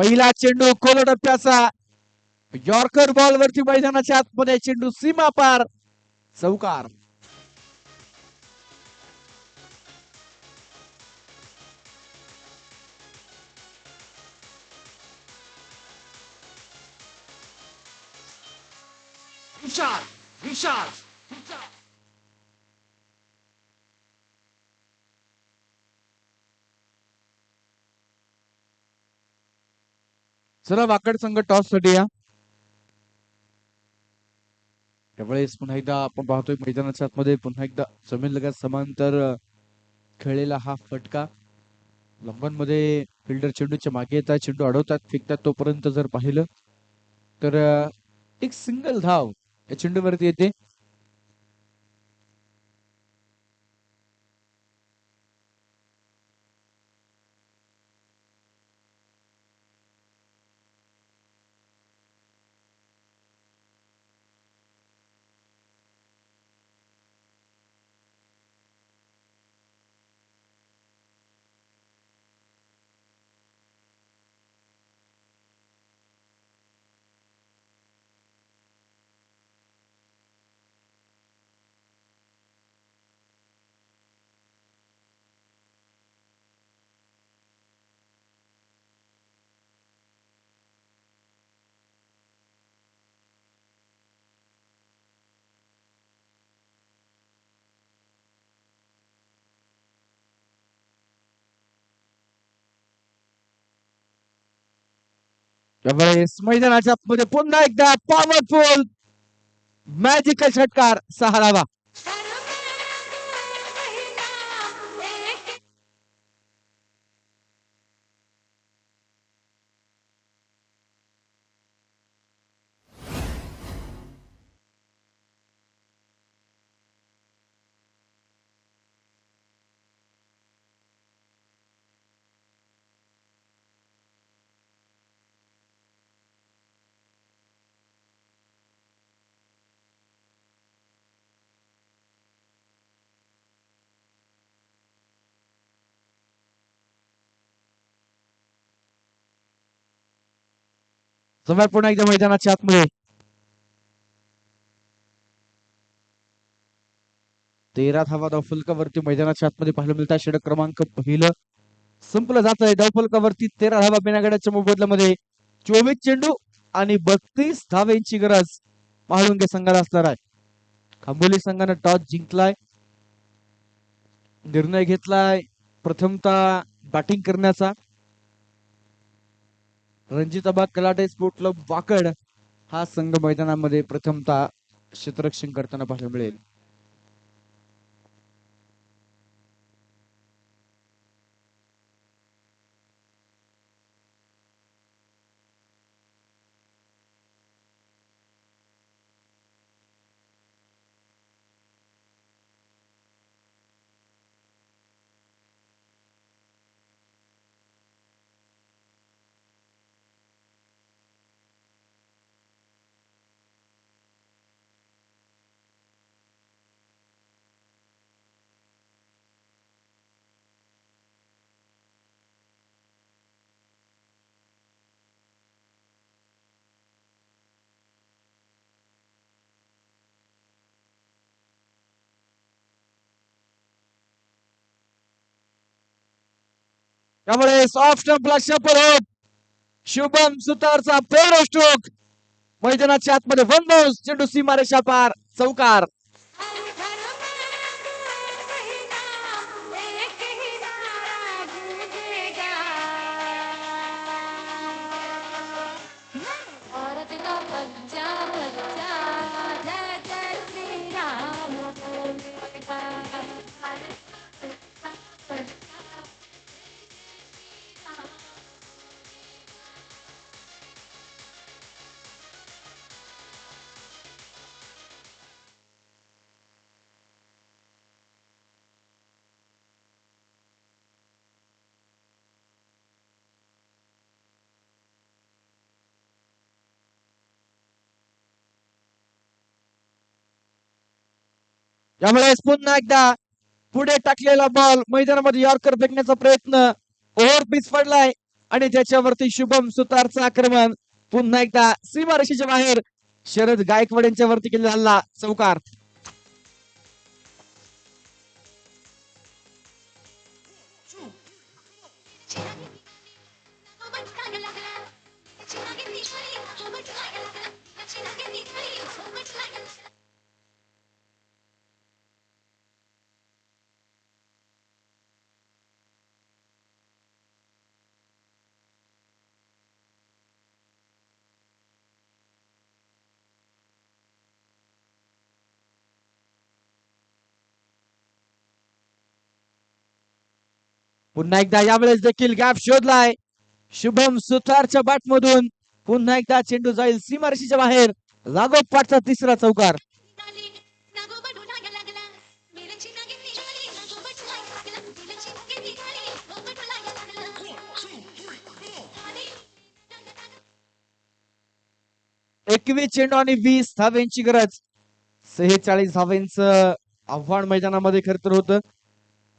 पहिला चेंडू खोल टप्प्याचा यॉर्कर बॉल वरती मैदानाच्या आतमध्ये चेंडू सीमा पार. चौकार. विशाल विशाल चला वाकड संघ टॉससाठी या. त्यावेळेस पुन्हा एकदा आपण पाहतोय मैदानाच्या आतमध्ये पुन्हा एकदा जमीन लगत समांतर खेळलेला हा फटका. लंबनमध्ये फिल्डर चेंडूच्या मागे येतात चेंडू अडवतात फेकतात तोपर्यंत जर पाहिलं तर एक सिंगल धाव या चेंडूवरती येते. त्यावेळेस मैदानाच्या मध्ये पुन्हा एकदा पॉवरफुल मॅजिकल षटकार सहा धावा. समोर पुन्हा एकदा मैदानाच्या आतमध्ये. तेरा धावा धावफलकावरती मैदानाच्या आतमध्ये पाहायला मिळतात षडक क्रमांक पहिलं. संपलं जात आहे. धावफलकावरती तेरा धावा बिनागड्याच्या मोबदल्यामध्ये. चोवीस चेंडू आणि बत्तीस धाव्यांची गरज महाळुंगे संघाला असणार आहे. खांबोली संघानं टॉस जिंकलाय. निर्णय घेतलाय. प्रथमतः बॅटिंग करण्याचा. रणजिताबाद कलाटे स्पोर्ट क्लब वाकड हा संघ मैदानामध्ये प्रथमतः क्षेत्ररक्षण करताना पाहायला मिळेल. त्यामुळे सॉफ्ट स्टंपला शपर होत शुभम सुतारचा फेरो स्ट्रोक मैदानाच्या आतमध्ये वन बाउन्स चेंडू सीमारेषा पार. चौकार. त्यामुळे पुन्हा एकदा पुढे टाकलेला बॉल मैदानामध्ये यॉर्कर फेकण्याचा प्रयत्न. ओव्हर पिच पडलाय आणि त्याच्यावरती शुभम सुतारचं आक्रमण. पुन्हा एकदा सीमारेषेच्या बाहेर शरद गायकवाड यांच्या वरती केलेला हल्ला. चौकार. पुन्हा एकदा यावेळेस देखील गॅप शोधलाय. शुभम सुतारच्या बॅट मधून पुन्हा एकदा चेंडू जाईल सीमारशीच्या बाहेर. लागोपाठचा तिसरा चौकार. एकवीस चेंडू आणि वीस धाव्यांची गरज. सेहेचाळीस धाव्यांचं आव्हान मैदानामध्ये खर तर होतं.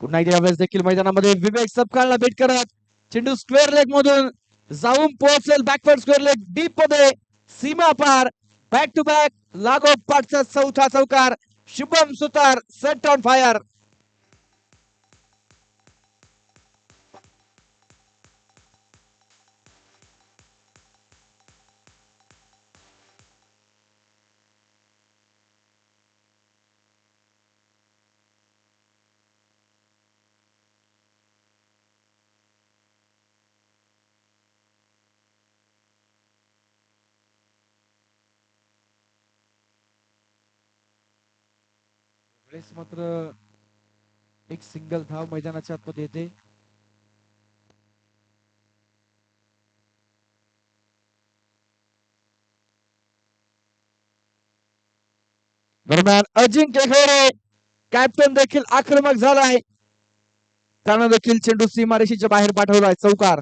पुन्हा एकदा यावेळेस देखील मैदानामध्ये विवेक सपकाळला भेट करत चेंडू स्क्वेअर लेग मधून जाऊन पोहोचेल बॅकवर्ड स्क्वेअर लेग डीपमध्ये. सीमा पार बॅक टू बॅक लागोपाठचा चौथा चौकार Shubham Sutar set on fire वेळेस मात्र एक सिंगल धाव मैदानाच्या आतमध्ये येते दरम्यान अजिंक्य खेळे कॅप्टन देखील आक्रमक झाला आहे त्यानं देखील चेंडू सीमारेषीच्या बाहेर पाठवलाय चौकार.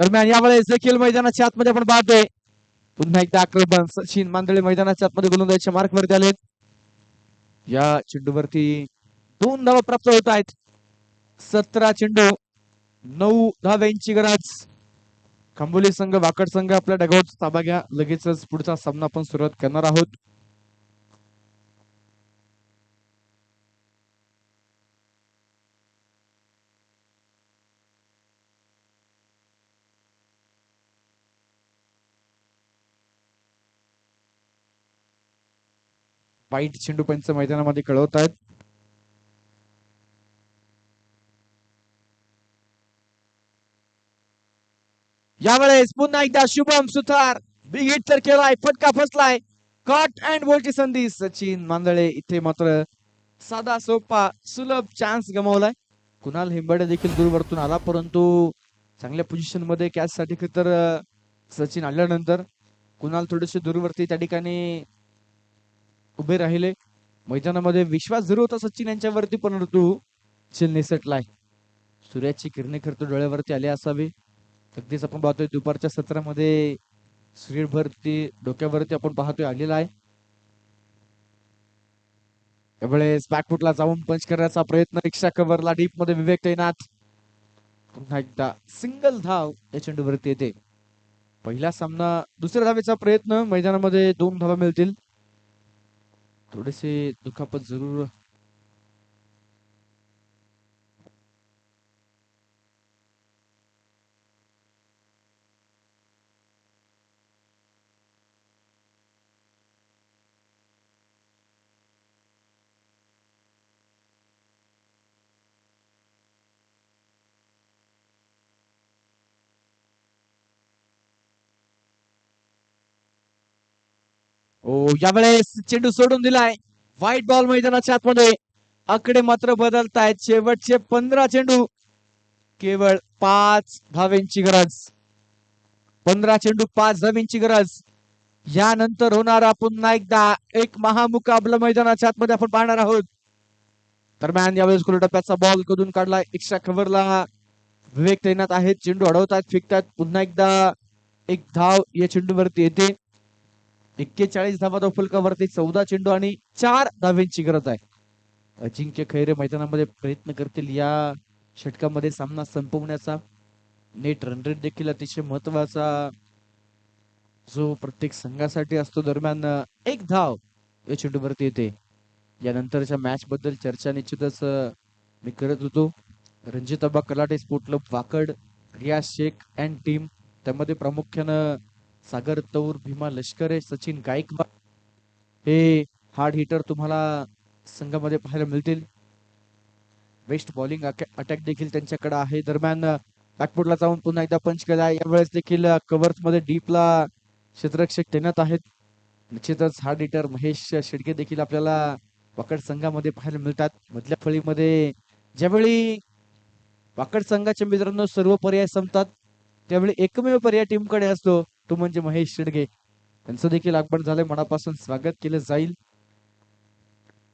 दरम्यान यावेळेस देखील मैदानाच्या आतमध्ये आपण पाहतोय. पुन्हा एकदा आक्रमण सचिन मांदळे मैदानाच्या आतमध्ये गोलंदाजच्या मार्क वरती आलेत. या चेंडूवरती दोन धावा प्राप्त होत आहेत. सतरा चेंडू नऊ धाव्यांची गरज. खांबोली संघ वाकड संघ आपल्या डगावत ताबा घ्या. लगेचच पुढचा सामना आपण सुरुवात करणार आहोत. वाईट चेंडू पंच मैदानामध्ये कळवत आहेत. यावेळेस पुन्हा एकदा शुभम सुतार बिग हिट तर केलाय फटका फसलाय. कट अँड बोलची संधी सचिन मांदळे. इथे मात्र साधा सोपा सुलभ चान्स गमावलाय. कुणाल हिंबाडे देखील दूरवरतून आला परंतु चांगल्या पोझिशनमध्ये कॅच साठी तर सचिन आल्यानंतर कुणाल थोडेसे दूरवरती त्या ठिकाणी उभे राहिले. मैदानामध्ये विश्वास जरूर होता सचिन यांच्यावरती पण ऋतू निसटलाय. सूर्याची किरणे खरं तर डोळ्यावरती आली असावी. अगदीच आपण पाहतोय दुपारच्या सत्रामध्ये सूर्यभरती डोक्यावरती आपण पाहतोय आलेला आहे. त्यावेळेस बॅकफुटला जाऊन पंच करण्याचा प्रयत्न रिक्षा कव्हरला डीपमध्ये विवेक तैनात. पुन्हा एकदा सिंगल धाव या चेंडूवरती येते. पहिला सामना दुसऱ्या धावेचा प्रयत्न मैदानामध्ये दोन धावा मिळतील. थोडेसे दुखापत जरूर ओ यावेळेस चेंडू सोडून दिलाय. व्हाईट बॉल मैदानाच्या आतमध्ये. आकडे मात्र बदलतायत. शेवटचे पंधरा चेंडू. केवळ पाच धावेंची गरज. पंधरा चेंडू पाच धावेंची गरज. यानंतर होणारा पुन्हा एकदा एक महामुकाबला मैदानाच्या आतमध्ये आपण पाहणार आहोत. दरम्यान यावेळेस खुल्या टप्प्याचा बॉल कधून काढला? एक्स्ट्रा खबरला विवेक तैनात आहेत. चेंडू अडवतात फेकतात. पुन्हा एकदा एक धाव या चेंडूवरती येते. एक्केचाळीस धावा फलकावरती चौदा चेंडू आणि चार धावेंची गरज आहे. अजिंक्य खैरे मैदानामध्ये प्रयत्न करतील या षटकामध्ये सामना संपवण्याचा. नेट रन रेट देखील अतिशय महत्त्वाचा जो प्रत्येक संघासाठी असतो दरम्यान एक धाव या चेंडूवरती येते. यानंतरच्या मॅच बद्दल चर्चा निश्चितच मी करत होतो. Ranjitaba Kalate sport club Wakad Riyaz Shaikh and team त्यामध्ये प्रामुख्यानं सागर तौर भीमा लष्करे सचिन गायकवाड. हे हार्ड हिटर तुम्हाला संघामध्ये पाहायला मिळतील. बेस्ट बॉलिंग अटॅक देखील त्यांच्याकडे आहे. दरम्यान बॅकफुटला जाऊन पुन्हा एकदा पंच केला. यावेळेस देखील कव्हर्समध्ये डीपला क्षेत्ररक्षक तैनात आहेत. निश्चितच हार्ड हिटर महेश शेडके देखील आपल्याला वाकड संघामध्ये पाहायला मिळतात. मधल्या फळीमध्ये ज्यावेळी वाकड संघाच्या मित्रांनो सर्व पर्याय संपतात त्यावेळी एकमेव पर्याय टीमकडे असतो. तो म्हणजे महेश शिडगे. त्यांचं देखील आगमन झालंय. मनापासून स्वागत केलं जाईल.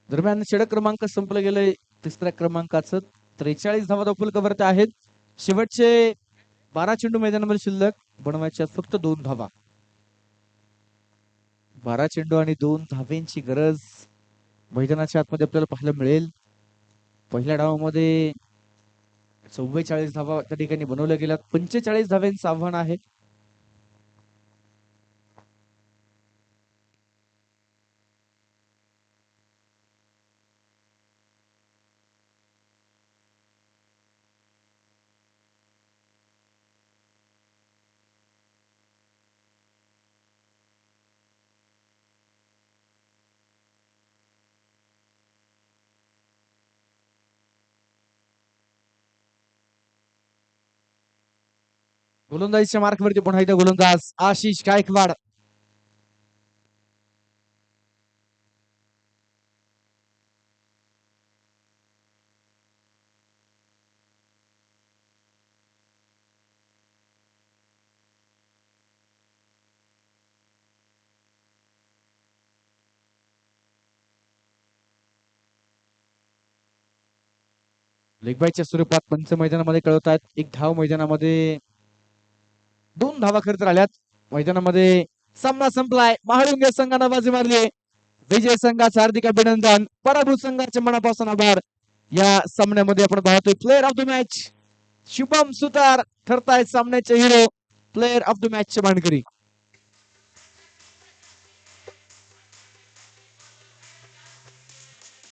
दरम्यान षडक क्रमांक संपलं गेलंय. तिसऱ्या क्रमांकाचं त्रेचाळीस धावा दफल आहेत. शेवटचे बारा चेंडू मैदानामध्ये शिल्लक. बनवायच्या फक्त दोन धावा. बारा चेंडू आणि दोन धावेंची गरज मैदानाच्या आतमध्ये आपल्याला पाहायला मिळेल. पहिल्या डावामध्ये चव्वेचाळीस धावा त्या ठिकाणी बनवल्या गेल्या पंचेचाळीस धाव्यांचं आव्हान आहे. गोलंदाजीच्या मार्कवरती पुन्हा एकदा गोलंदाज आशिष गायकवाड. लेगबाईच्या स्वरूपात पंच मैदानामध्ये कळवत आहेत एक धाव मैदानामध्ये दोन धावा खरं तर आल्यात. मैदानामध्ये सामना संपलाय. महाळुंगे संघानं बाजी मारली विजय संघाचं हार्दिक अभिनंदन. पराभूत संघाचे मनापासून आभार. या सामन्यामध्ये आपण पाहतोय player of the match Shubham Sutar ठरतायत सामन्याचे hero player of the match चे मानकरी.